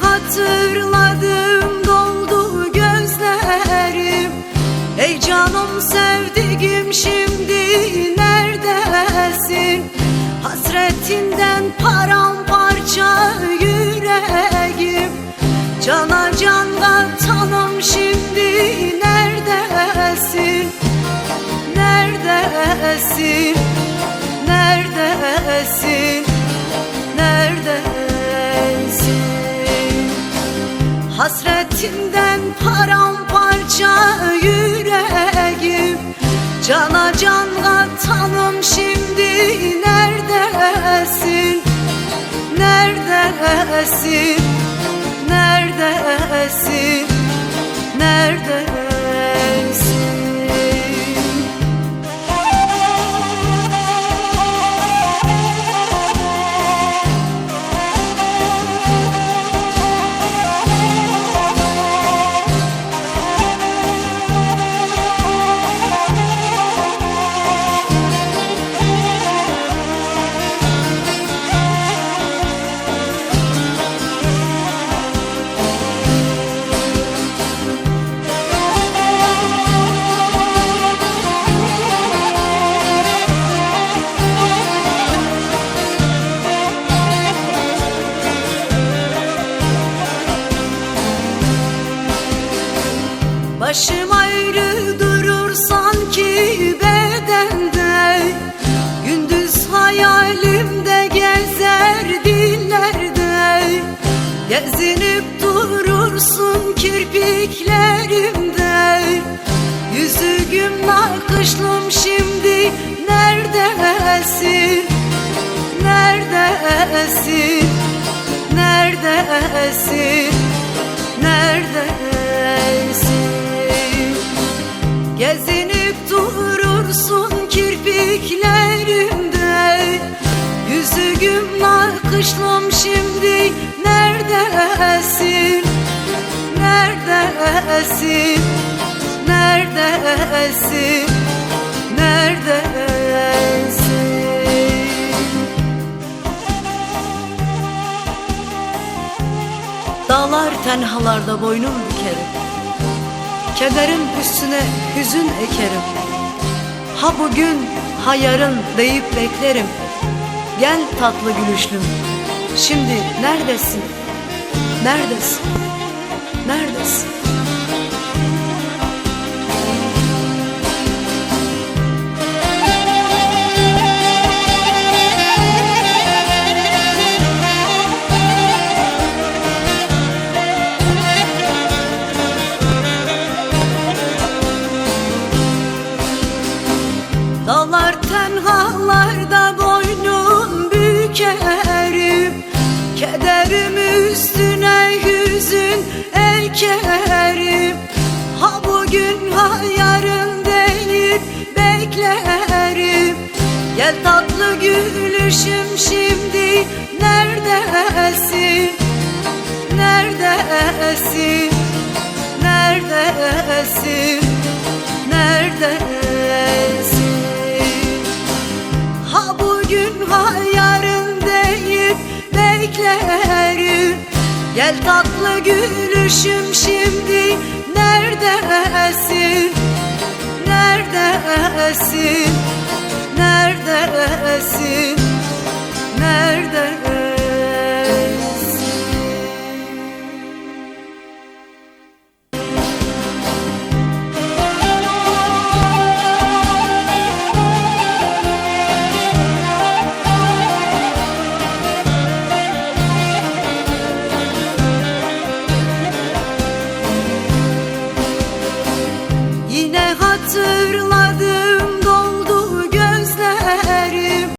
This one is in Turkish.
hatırladım doldu gözlerim. Ey canım sevdiğim şimdi neredesin? Hasretinden paramparça yüreğim. Cana can katanım şimdi Neredesin? Neredesin Hasretinden paramparça yüreğim. Cana can katanım şimdi neredesin? Neredesin? Neredesin? Neredesin Başım ayrı durur sanki bedende Gündüz hayalimde gezer dillerde Gezinip durursun kirpiklerimde Yüzüğüm nakışlım şimdi neredesin? Neredesin? Neredesin? Nakışlım şimdi neredesin? Neredesin? Neredesin? Neredesin? Dağlar tenhalarda boynum bükerim Kederin üstüne hüzün ekerim Ha bugün ha yarın deyip beklerim Gel tatlı gülüşlüm Şimdi neredesin? Neredesin? Neredesin? Dağlar tenhalarda boynum bükerim Kederim üstüne hüzün ekerim Ha bugün ha yarın deyip beklerim Gel tatlı gülüşüm şimdi neredesin? Neredesin? Neredesin? Neredesin? Gel tatlı gülüşüm şimdi neredesin? Neredesin? Neredesin? Neredesin? hatırladım